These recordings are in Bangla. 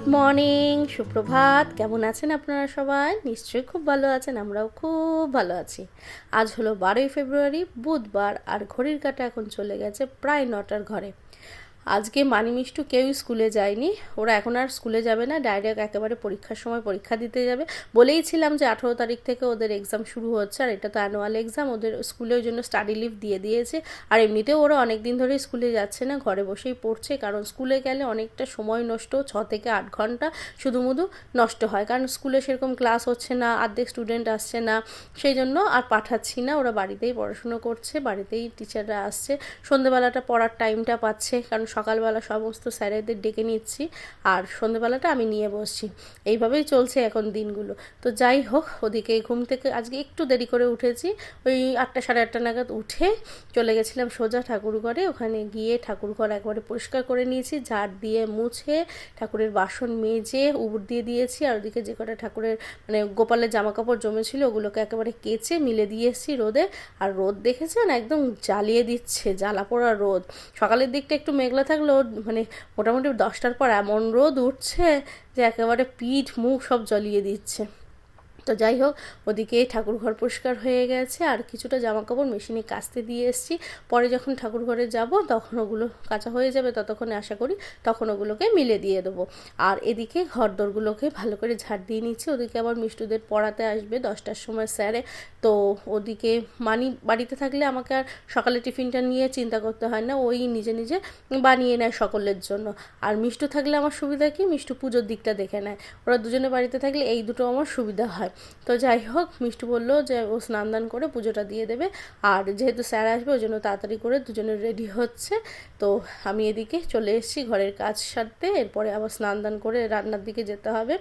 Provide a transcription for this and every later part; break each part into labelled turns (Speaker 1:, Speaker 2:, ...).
Speaker 1: গুড মর্নিং, সুপ্রভাত। কেমন আছেন আপনারা সবাই? নিশ্চয়ই খুব ভালো আছেন, আমরাও খুব ভালো আছি। আজ হলো বারোই ফেব্রুয়ারি, বুধবার, আর ঘড়ির কাটা এখন চলে গেছে প্রায় নটার ঘরে। আজকে মানি মিষ্টু কেউই স্কুলে যায়নি। ওরা এখন আর স্কুলে যাবে না, ডাইরেক্ট একেবারে পরীক্ষার সময় পরীক্ষা দিতে যাবে। বলেইছিলাম যে আঠেরো তারিখ থেকে ওদের এক্সাম শুরু হচ্ছে, আর এটা তো অ্যানুয়াল এক্সাম ওদের স্কুলে ওই জন্য স্টাডি লিভ দিয়ে দিয়েছে। আর এমনিতেও ওরা অনেক দিন ধরে স্কুলে যাচ্ছে না, ঘরে বসেই পড়ছে, কারণ স্কুলে গেলে অনেকটা সময় নষ্ট, ছ থেকে আট ঘণ্টা শুধুমুধু নষ্ট হয়। কারণ স্কুলে সেরকম ক্লাস হচ্ছে না অর্ধেক স্টুডেন্ট আসছে না, সেই জন্য আর পাঠাচ্ছি না। ওরা বাড়িতেই পড়াশুনো করছে, বাড়িতেই টিচাররা আসছে। সন্ধেবেলাটা পড়ার টাইমটা পাচ্ছে, কারণ সকালবেলা সমস্ত স্যারেদের ডেকে নিচ্ছি আর সন্ধেবেলাটা আমি নিয়ে বসছি। এইভাবেই চলছে এখন দিনগুলো। তো যাই হোক, ওদিকে ঘুম থেকে আজকে একটু দেরি করে উঠেছি। ওই আটটা সাড়ে আটটা নাগাদ উঠে চলে গেছিলাম সোজা ঠাকুরঘরে ওখানে গিয়ে ঠাকুরঘর একবারে পরিষ্কার করে নিয়েছি, ঝাড় দিয়ে মুছে ঠাকুরের বাসন মেজে উবুর দিয়ে দিয়েছি। আর ওদিকে যে কটা ঠাকুরের মানে গোপালের জামা কাপড় জমেছিল, ওগুলোকে একেবারে কেচে মিলে দিয়ে এসেছি রোদে। আর রোদ দেখেছেন? একদম জ্বালিয়ে দিচ্ছে, জ্বালা পোড়া রোদ। সকালের দিকটা একটু মেঘলা থাকলেও মানে মোটামুটি দশটার পর এমন রোদ উঠছে যে একেবারে পিঠ মুখ সব জ্বলিয়ে দিচ্ছে। তো যাই হোক, ওদিকে ঠাকুর ঘর পরিষ্কার হয়ে গেছে। আর কিছুটা জামা কাপড় মেশিনে কাচতে দিয়ে এসেছি। পরে যখন ঠাকুর ঘরে যাব, তখন ওগুলো কাঁচা হয়ে যাবে, ততক্ষণে আশা করি তখন ওগুলোকে মিলে দিয়ে দেবো। আর এদিকে ঘর দোরগুলোকে ভালো করে ঝাড় দিয়ে নিচ্ছি। ওদিকে আবার মিষ্টুদের পড়াতে আসবে দশটার সময় স্যারে। তো ওদিকে মানি বাড়িতে থাকলে আমাকে আর সকালে টিফিনটা নিয়ে চিন্তা করতে হয় না, ওই নিজে নিজে বানিয়ে নেয় সকলের জন্য। আর মিষ্টু থাকলে আমার সুবিধা কি? মিষ্টু পুজোর দিকটা দেখে নেয়। ওরা দুজনে বাড়িতে থাকলে এই দুটো আমার সুবিধা হয়। তো যাই হোক, মিষ্টু বলল যে ও স্নান দান করে পুজোটা দিয়ে দেবে। আর যেহেতু স্যার আসবে, ওই জন্য তাড়াতাড়ি করে দুজনে রেডি হচ্ছে। তো আমি এদিকে চলে এসেছি ঘরের কাজ সারতে। এরপরে আবার স্নান দান করে রান্নার দিকে যেতে হবে।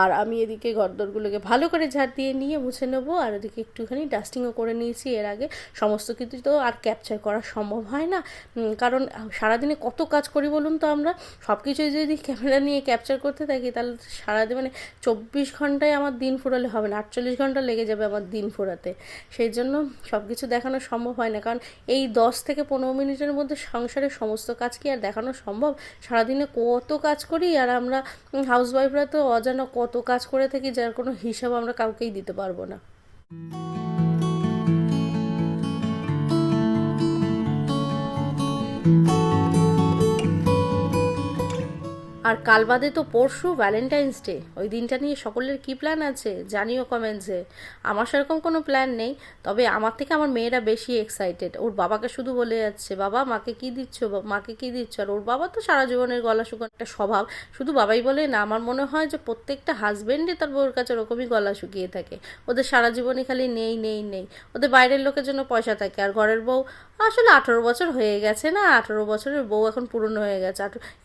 Speaker 1: আর আমি এদিকে ঘরদোরগুলোকে ভালো করে ঝাড় দিয়ে নিয়ে মুছে নেব। আর ওদিকে একটুখানি ডাস্টিংও করে নিয়েছি। এর আগে সমস্ত কিছু তো আর ক্যাপচার করা সম্ভব হয় না। কারণ সারাদিনে কত কাজ করি বলুন তো আমরা? সব কিছুই যদি ক্যামেরা নিয়ে ক্যাপচার করতে থাকি, তাহলে সারাদিন মানে চব্বিশ ঘন্টায় আমার দিন ফুরালে হবে না। আটচল্লিশ ঘণ্টা লেগে যাবে আমার দিন ফোরাতে। সেই জন্য সব কিছু দেখানো সম্ভব হয় না। কারণ এই দশ থেকে পনেরো মিনিটের মধ্যে সংসারের সমস্ত কাজ কি আর দেখানো সম্ভব? সারাদিনে কত কাজ করি আর আমরা হাউসওয়াইফরা তো অজানা কত কাজ করে থাকি যার কোনো হিসাব আমরা কাউকেই দিতে পারব না। আর কাল বাদে তো পরশু ভ্যালেন্টাইন্স ডে ওই দিনটা নিয়ে সকলের কি প্ল্যান আছে জানিও কমেন্টসে আমার সেরকম কোনো প্ল্যান নেই, তবে আমার থেকে আমার মেয়েরা বেশি এক্সাইটেড ওর বাবাকে শুধু বলে যাচ্ছে, বাবা, মাকে কি দিচ্ছ? মাকে কি দিচ্ছ? আর ওর বাবা তো সারা জীবনের গলা শুকানো একটা স্বভাব। শুধু বাবাই বলে না, আমার মনে হয় যে প্রত্যেকটা হাজবেন্ডই তার বউর কাছে ওরকমই গলা শুকিয়ে থাকে। ওদের সারা জীবনই খালি নেই নেই নেই। ওদের বাইরের লোকের জন্য পয়সা থাকে। আর ঘরের বউ আসলে আঠারো বছর হয়ে গেছে না? আঠারো বছরের বউ এখন পুরনো হয়ে গেছে।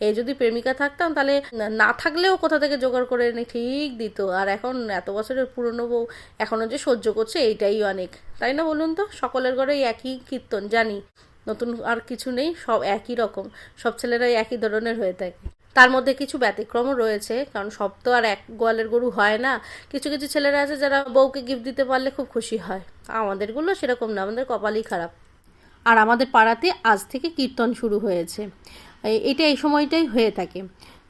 Speaker 1: এই যদি প্রেমিকা থাকতাম তাহলে না- থাকলেও কোথা থেকে জোগাড় করে এনে ঠিক দিত। আর এখন এত বছরের পুরনো বউ এখনও যে সহ্য করছে, এইটাই অনেক। তাই না বলুন তো? সকলের ঘরেই একই কীর্তন, জানি। নতুন আর কিছু নেই, সব একই রকম। সব ছেলেরাই একই ধরনের হয়ে থাকে। তার মধ্যে কিছু ব্যতিক্রমও রয়েছে, কারণ সব তো আর এক গোয়ালের গরু হয় না। কিছু কিছু ছেলেরা আছে যারা বউকে গিফট দিতে পারলে খুব খুশি হয়। আমাদেরগুলো সেরকম না, আমাদের কপালই খারাপ। আর আমাদের পাড়াতে আজ থেকে কীর্তন শুরু হয়েছে। এটা এই সময়টাই হয়ে থাকে।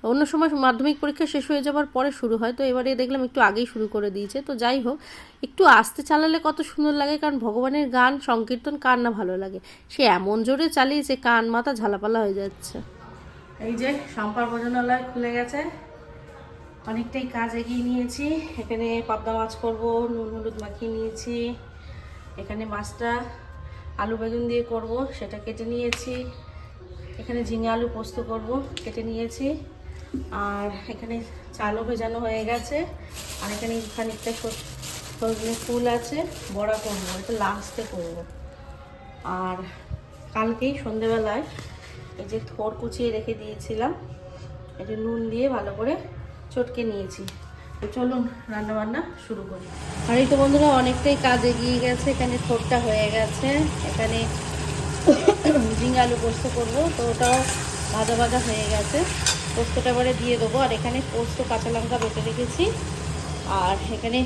Speaker 1: অন্য সময় মাধ্যমিক পরীক্ষা শেষ হয়ে যাওয়ার পরে শুরু হয়। তো এবারে দেখলাম একটু আগেই শুরু করে দিয়েছে। তো যাই হোক, একটু আস্তে চালালে কত সুন্দর লাগে, কারণ ভগবানের গান, সংকীর্তন কার না ভালো লাগে? সে এমন জোরে চালিয়েছে, কান মাথা ঝালাপালা হয়ে যাচ্ছে। এই যে সম্পার ভোজনালয় খুলে গেছে। অনেকটাই কাজ এগিয়ে নিয়েছি। এখানে পাবদা মাছ করব, নুন হলুদ মাখিয়ে নিয়েছি। এখানে মাছটা আলু বেগুন দিয়ে করব, সেটা কেটে নিয়েছি। এখানে ঝিঙে আলু পোস্ত করব, কেটে নিয়েছি। আর এখানে চালও ভেজানো হয়ে গেছে। আর এখানে খানিকটা সজনে ফুল আছে, বড়া করব, এটা লাস্টে করব। আর কালকেই সন্ধেবেলায় এই যে থোর কুচিয়ে রেখে দিয়েছিলাম এটা নুন দিয়ে ভালো করে চটকে নিয়েছি। তো চলুন রান্নাবান্না শুরু করি। আর এই তো বন্ধুরা, অনেকটাই কাজ এগিয়ে গেছে, এখানে থোরটা হয়ে গেছে। এখানে ঝিঙ্গা আলু পোস্ত করব, তো ওটাও ভাজা ভাজা হয়ে গেছে। পোস্তটা এবারে দিয়ে দেবো। আর এখানে পোস্ত, কাঁচা লঙ্কা বেটে রেখেছি। আর এখানে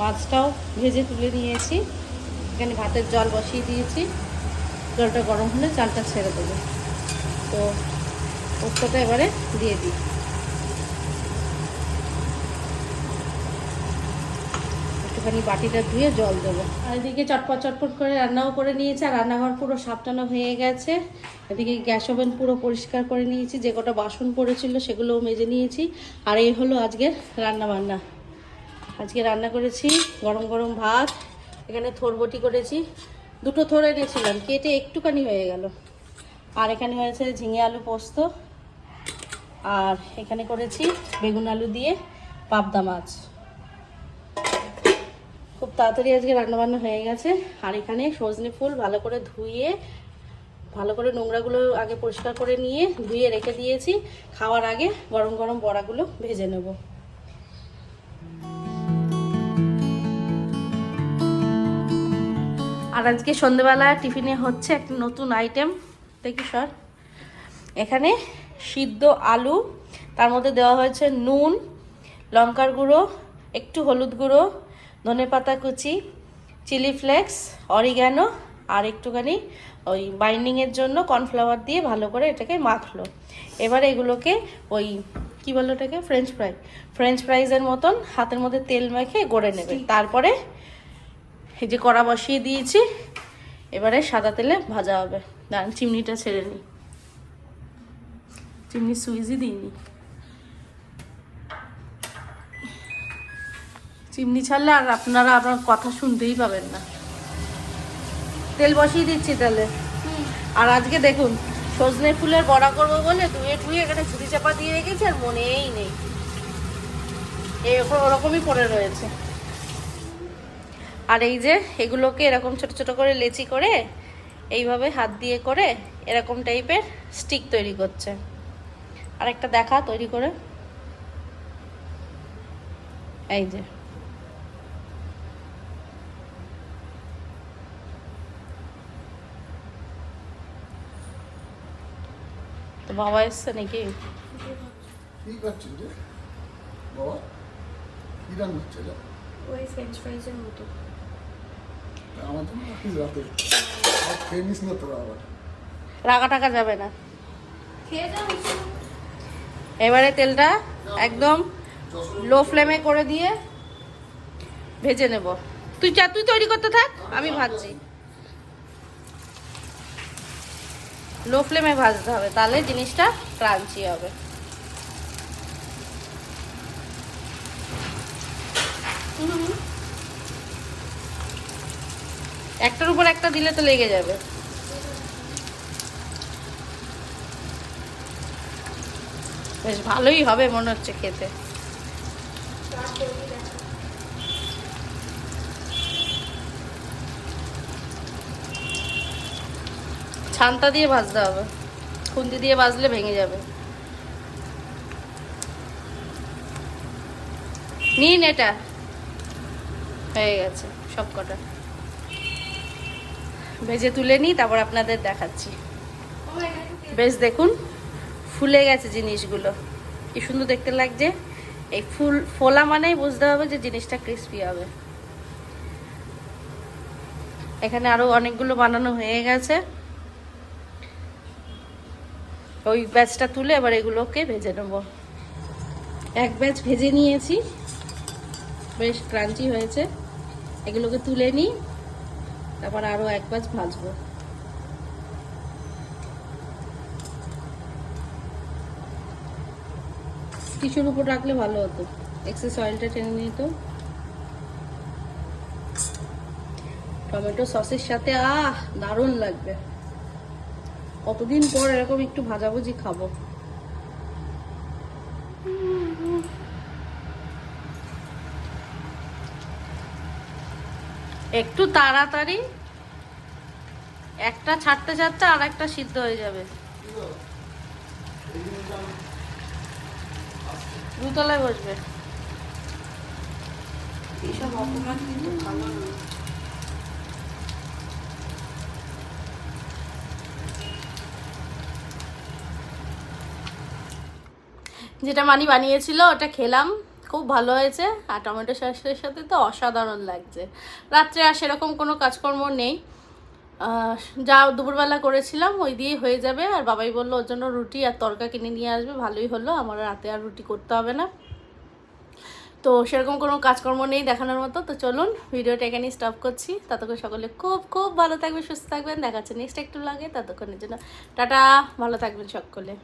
Speaker 1: মাছটাও ভেজে তুলে নিয়েছি। এখানে ভাতের জল বসিয়ে দিয়েছি। জলটা গরম হলে চালটা ছেড়ে দেবো। তো পোস্তটা এবারে দিয়ে দিই। একটুখানি বাটিটা ধুয়ে জল দেবো। আর এদিকে চটপট চটপট করে রান্নাও করে নিয়েছে, আর রান্নাঘর পুরো সাপটানো হয়ে গেছে। এদিকে গ্যাস ওভেন পুরো পরিষ্কার করে নিয়েছি, যে কটা বাসন পড়েছিল সেগুলোও মেজে নিয়েছি। আর এই হলো আজকের রান্না বান্না। আজকে রান্না করেছি গরম গরম ভাত, এখানে থোরবটি করেছি। দুটো থোর এনেছিলাম, কেটে একটুখানি হয়ে গেল। আর এখানে হয়েছে ঝিঙে আলু পোস্ত, আর এখানে করেছি বেগুন আলু দিয়ে পাবদা মাছ। খুব তাড়াতাড়ি আজকে রান্নাবান্না হয়ে গেছে। আর এখানে সজনে ফুল ভালো করে ধুয়ে, ভালো করে নোংরাগুলো আগে পরিষ্কার করে নিয়ে ধুয়ে রেখে দিয়েছি। খাওয়ার আগে গরম গরম বড়াগুলো ভেজে নেব। আর আজকে সন্ধেবেলা টিফিনে হচ্ছে একটা নতুন আইটেম। দেখি সর এখানে সিদ্ধ আলু, তার মধ্যে দেওয়া হয়েছে নুন, লঙ্কার গুঁড়ো, একটু হলুদ গুঁড়ো ধনে পাতা কুচি চিলি ফ্লেক্স অরিগ্যানো আর একটুখানি ওই বাইন্ডিংয়ের জন্য কর্নফ্লাওয়ার দিয়ে ভালো করে এটাকে মাখলো। এবার এগুলোকে ওই কি বলো ওটাকে? ফ্রেঞ্চ ফ্রাই ফ্রেঞ্চ ফ্রাইজের মতন হাতের মধ্যে তেল মেখে গড়ে নেবে। তারপরে এই যে কড়া বসিয়ে দিয়েছি এবারে সাদা তেলে ভাজা হবে। দাঁড়ান চিমনিটা ছেড়ে নিই চিমনি সুইচই দিইনি। চিমনি ছাড়লে আর আপনারা আপনার কথা শুনতেই পাবেন না। তেল বসিয়ে দিচ্ছি তাহলে। আর আজকে দেখুন সজনে ফুলের বড়া করব বলে ধুয়ে টুয়ে এখানে ঝুড়ি চাপা দিয়ে রেখেছি আর মনেই নেই। এরকম ওরকমই পড়ে রয়েছে। আর এই যে এগুলোকে এরকম ছোট ছোট করে লেচি করে এইভাবে হাত দিয়ে করে এরকম টাইপের স্টিক তৈরি করছে। আর একটা দেখা তৈরি করে। এই যে। তো বাবা এসছে নাকি?
Speaker 2: কি করছিস রে বাবা কি রান্না হচ্ছে? এটা
Speaker 3: ওই ফ্রেঞ্চ ফ্রাইজের মতো।
Speaker 2: তা আমার জন্য রাখিস রাতে? আর খেয়ে নিস না তোরা আবার।
Speaker 1: রাগা টাকা যাবে না।
Speaker 3: খেয়ে যাও
Speaker 1: এবারে তেলটা একদম লো ফ্লেমে করে দিয়ে ভেজে নেব। তুই চা তুই তৈরি করতে থাক আমি ভাজছি। লো ফ্লেমে ভাজতে হবে, তাহলে জিনিসটা ক্রাঞ্চি হবে। একটার উপর একটা দিলে তো লেগে যাবে। বেশ ভালোই হবে মনে হচ্ছে খেতে। ছানটা দিয়ে ভাজতে হবে। খুন্তি দিয়ে ভাজলে ভেঙে যাবে। নিন এটা। হয়ে গেছে সব কটা। ভেজে তুলে নিই, তারপর আপনাদের দেখাচ্ছি। বেশ, দেখুন, ফুলে গেছে জিনিসগুলো। কি সুন্দর দেখতে লাগছে। এই ফুল, ফোলা মানেই বুঝতে হবে যে জিনিসটা ক্রিস্পি হবে। এখানে আরও অনেকগুলো বানানো হয়ে গেছে। ওই ব্যাচটা তুলে এবার এগুলোকে ভেজে নেব। এক ব্যাচ ভেজে নিয়েছি। বেশ ক্রাঞ্চি হয়েছে। এগুলোকে তুলে নিই। তারপর আরও এক ব্যাচ ভাজবো। কিছুর উপর রাখলে ভালো হতো। এক্সেস অয়েলটা টেনে নিত টমেটো সসের সাথে, আহ, দারুণ লাগবে। কতদিন পর এরকম একটু ভাজাভুজি খাব? একটু তাড়াতাড়ি, একটা ছাড়তে ছাড়তে আর একটা সিদ্ধ হয়ে যাবে। দুতলায় বসবে।
Speaker 3: এইসব অপমান কিন্তু ভালো
Speaker 1: যেটা মানি বানিয়েছিল, ওটা খেলাম। খুব ভালো হয়েছে। আর টমেটো সসের সাথে তো অসাধারণ লাগছে। রাত্রে আর সেরকম কোনো কাজকর্ম নেই। যা দুপুরবেলা করেছিলাম, ওই দিয়ে হয়ে যাবে। আর বাবাই বলল, ওর জন্য রুটি আর তরকা কিনে নিয়ে আসবে। ভালোই হলো। আমার রাতে আর রুটি করতে হবে না। তো সেরকম কোনো কাজকর্ম নেই দেখানোর মতো। তো চলুন, ভিডিওটা এখানেই স্টপ করছি। ততক্ষণ সকলে খুব খুব ভালো থাকবেন, সুস্থ থাকবেন। দেখাচ্ছে নেক্সট একটু লাগে ততক্ষণের জন্য টাটা। ভালো থাকবেন সকলে।